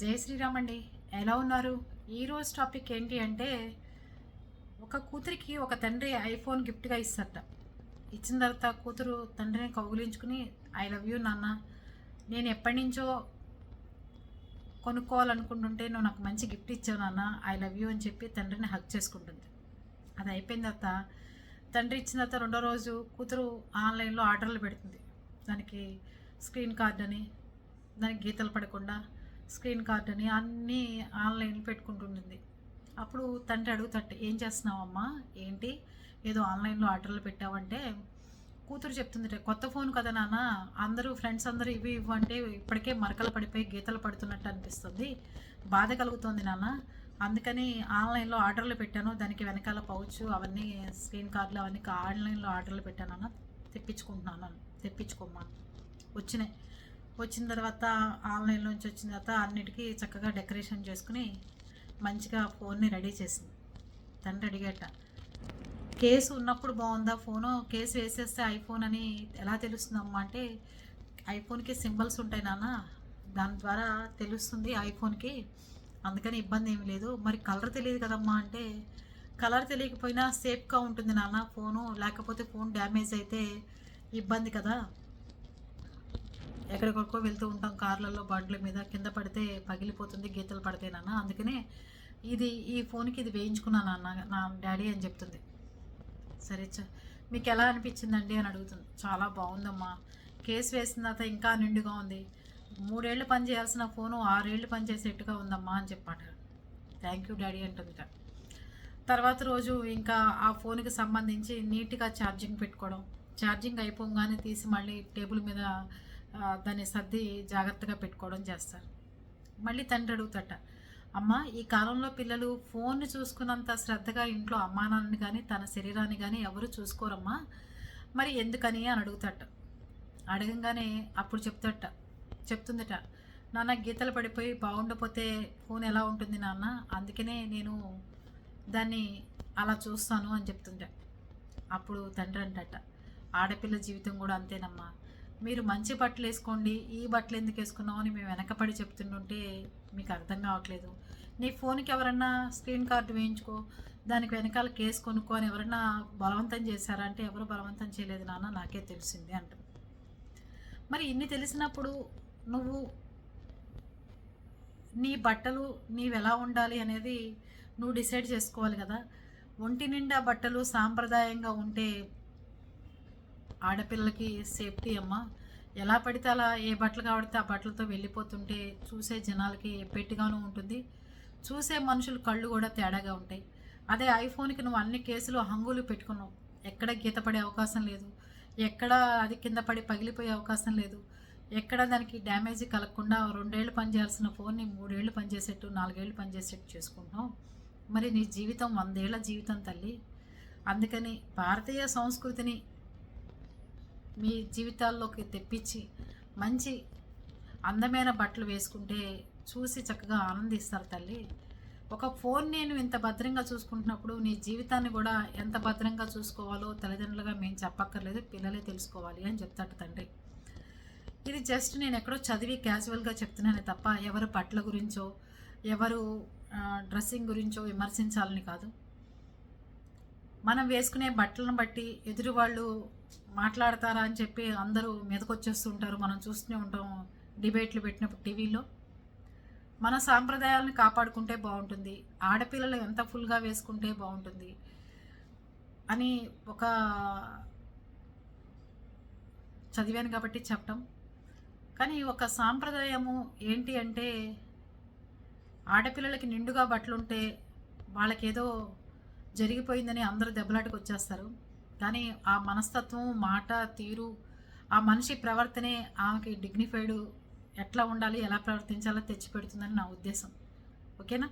జై శ్రీరామ్ అండి. ఎలా ఉన్నారు? ఈరోజు టాపిక్ ఏంటి అంటే ఒక కూతురికి ఒక తండ్రి ఐఫోన్ గిఫ్ట్గా ఇస్తారట. ఇచ్చిన తర్వాత కూతురు తండ్రిని కౌగులించుకుని ఐ లవ్ యూ నాన్న. నేను ఎప్పటి నుంచో కొనుక్కోవాలనుకుంటుంటే నువ్వు నాకు మంచి గిఫ్ట్ ఇచ్చావు నాన్న. ఐ లవ్ యూ అని చెప్పి తండ్రిని హక్ చేసుకుంటుంది. అది అయిపోయిన తర్వాత తండ్రి ఇచ్చిన తర్వాత రెండో రోజు కూతురు ఆన్లైన్లో ఆర్డర్లు పెడుతుంది. దానికి స్క్రీన్ కార్డ్ అని దానికి గీతలు పడకుండా స్క్రీన్ కార్డ్ అని అన్నీ ఆన్లైన్లో పెట్టుకుంటుంటుంది. అప్పుడు తండ్రి అడుగుతట ఏం చేస్తున్నావమ్మా? ఏంటి? ఏదో ఆన్లైన్లో ఆర్డర్లు పెట్టావంటే? కూతురు చెప్తుంది కొత్త ఫోన్ కదా నాన్న అందరూ ఫ్రెండ్స్ అందరూ ఇవి ఇవ్వు అంటే ఇప్పటికే మరకలు పడిపోయి గీతలు పడుతున్నట్టు అనిపిస్తుంది. బాధ కలుగుతుంది నాన్న. అందుకని ఆన్లైన్లో ఆర్డర్లు పెట్టాను దానికి వెనకాల పౌచ్ అవన్నీ స్క్రీన్ కార్డులు అవన్నీ ఆన్లైన్లో ఆర్డర్లు పెట్టానన్న తెప్పించుకుంటున్నాను తెప్పించుకోమ్మా. వచ్చినాయి. వచ్చిన తర్వాత ఆన్లైన్ నుంచి వచ్చిన తర్వాత అన్నిటికీ చక్కగా డెకరేషన్ చేసుకుని మంచిగా ఫోన్ని రెడీ చేసింది. తండ్రి అడిగేట కేసు ఉన్నప్పుడు బాగుందా ఫోను? కేసు వేసేస్తే ఐఫోన్ అని ఎలా తెలుస్తుందమ్మా అంటే ఐఫోన్కి సింబల్స్ ఉంటాయి నాన్న. దాని ద్వారా తెలుస్తుంది ఐఫోన్కి. అందుకని ఇబ్బంది ఏమి లేదు. మరి కలర్ తెలియదు కదమ్మా అంటే కలర్ తెలియకపోయినా సేఫ్గా ఉంటుంది నాన్న ఫోను. లేకపోతే ఫోన్ డ్యామేజ్ అయితే ఇబ్బంది కదా. ఎక్కడికొక్కో వెళ్తూ ఉంటాం కార్లలో బండ్ల మీద కింద పడితే పగిలిపోతుంది గీతలు పడితే నాన్న. అందుకనే ఇది ఈ ఫోన్కి ఇది వేయించుకున్నాను నాన్న నా డాడీ అని చెప్తుంది. సరే చ మీకు ఎలా అనిపించిందండి అని అడుగుతుంది. చాలా బాగుందమ్మా. కేసు వేసిన తర్వాత ఇంకా నిండుగా ఉంది. మూడేళ్ళు పని చేయాల్సిన ఫోను ఆరేళ్ళు పని చేసేట్టుగా ఉందమ్మా అని చెప్పాట. థ్యాంక్ యూ డాడీ అంటుంది తర్వాత రోజు ఇంకా ఆ ఫోన్కి సంబంధించి నీట్గా ఛార్జింగ్ పెట్టుకోవడం. ఛార్జింగ్ అయిపోగానే తీసి మళ్ళీ టేబుల్ మీద దాన్ని సర్ది జాగ్రత్తగా పెట్టుకోవడం చేస్తారు. మళ్ళీ తండ్రి అడుగుతట అమ్మ ఈ కాలంలో పిల్లలు ఫోన్ చూసుకున్నంత శ్రద్ధగా ఇంట్లో అమ్మానాన్ని కానీ తన శరీరాన్ని కానీ ఎవరు చూసుకోరమ్మా? మరి ఎందుకని? అని అడుగుతట. అడగంగానే అప్పుడు చెప్తట చెప్తుందట నాన్న గీతలు పడిపోయి బాగుండపోతే ఫోన్ ఎలా ఉంటుంది నాన్న? అందుకనే నేను దాన్ని అలా చూస్తాను అని చెప్తుంట అప్పుడు తండ్రి అంటట ఆడపిల్ల జీవితం కూడా అంతేనమ్మా. మీరు మంచి బట్టలు వేసుకోండి ఈ బట్టలు ఎందుకు వేసుకున్నావు అని మేము వెనకపడి చెప్తుంటుంటే మీకు అర్థం కావట్లేదు. నీ ఫోన్కి ఎవరన్నా స్క్రీన్ కార్డు వేయించుకో దానికి వెనకాల కేసు కొనుక్కో అని ఎవరన్నా బలవంతం చేశారా అంటే ఎవరు బలవంతం చేయలేదు నాన్న నాకే తెలిసింది అంట మరి ఇన్ని తెలిసినప్పుడు నువ్వు నీ బట్టలు నీవు ఎలా ఉండాలి అనేది నువ్వు డిసైడ్ చేసుకోవాలి కదా. ఒంటి నిండా బట్టలు సాంప్రదాయంగా ఉంటే ఆడపిల్లలకి సేఫ్టీ అమ్మ. ఎలా పడితే అలా ఏ బట్టలు కావడితే ఆ బట్టలతో వెళ్ళిపోతుంటే చూసే జనాలకి పెట్టిగాను ఉంటుంది. చూసే మనుషులు కళ్ళు కూడా తేడాగా ఉంటాయి. అదే ఐఫోన్కి నువ్వు అన్ని కేసులు హంగులు పెట్టుకున్నావు. ఎక్కడ గీత పడే అవకాశం లేదు. ఎక్కడ అది కింద పడి పగిలిపోయే అవకాశం లేదు. ఎక్కడ దానికి డ్యామేజ్ కలగకుండా రెండేళ్ళు పనిచేయాల్సిన ఫోన్ని మూడేళ్ళు పనిచేసేట్టు నాలుగేళ్ళు పనిచేసేట్టు చేసుకుంటున్నావు. మరి నీ జీవితం వందేళ్ళ జీవితం తల్లి. అందుకని భారతీయ సంస్కృతిని మీ జీవితాల్లోకి తెప్పించి మంచి అందమైన బట్టలు వేసుకుంటే చూసి చక్కగా ఆనందిస్తారు తల్లి. ఒక ఫోన్ నేను ఇంత భద్రంగా చూసుకుంటున్నప్పుడు నీ జీవితాన్ని కూడా ఎంత భద్రంగా చూసుకోవాలో తల్లిదండ్రులుగా మేము చెప్పక్కర్లేదు పిల్లలే తెలుసుకోవాలి అని చెప్తాడు తండ్రి. ఇది జస్ట్ నేను ఎక్కడో చదివి క్యాజువల్గా చెప్తున్నానే తప్ప ఎవరు బట్టల గురించో ఎవరు డ్రెస్సింగ్ గురించో విమర్శించాలని కాదు. మనం వేసుకునే బట్టలను బట్టి ఎదురు వాళ్ళు మాట్లాడతారా అని చెప్పి అందరూ మెదకొచ్చేస్తుంటారు. మనం చూస్తూనే ఉంటాం డిబేట్లు పెట్టినప్పుడు టీవీలో మన సాంప్రదాయాలను కాపాడుకుంటే బాగుంటుంది. ఆడపిల్లలు ఎంత ఫుల్గా వేసుకుంటే బాగుంటుంది అని ఒక చదివాను కాబట్టి చెప్పటం. కానీ ఒక సాంప్రదాయము ఏంటి అంటే ఆడపిల్లలకి నిండుగా బట్టలుంటే వాళ్ళకేదో జరిగిపోయిందని అందరూ దెబ్బలాటకు వచ్చేస్తారు కానీ ఆ మనస్తత్వం మాట తీరు ఆ మనిషి ప్రవర్తనే ఆమెకి డిగ్నిఫైడ్ ఎట్లా ఉండాలి ఎలా ప్రవర్తించాలో తెచ్చిపెడుతుందని నా ఉద్దేశం. ఓకేనా?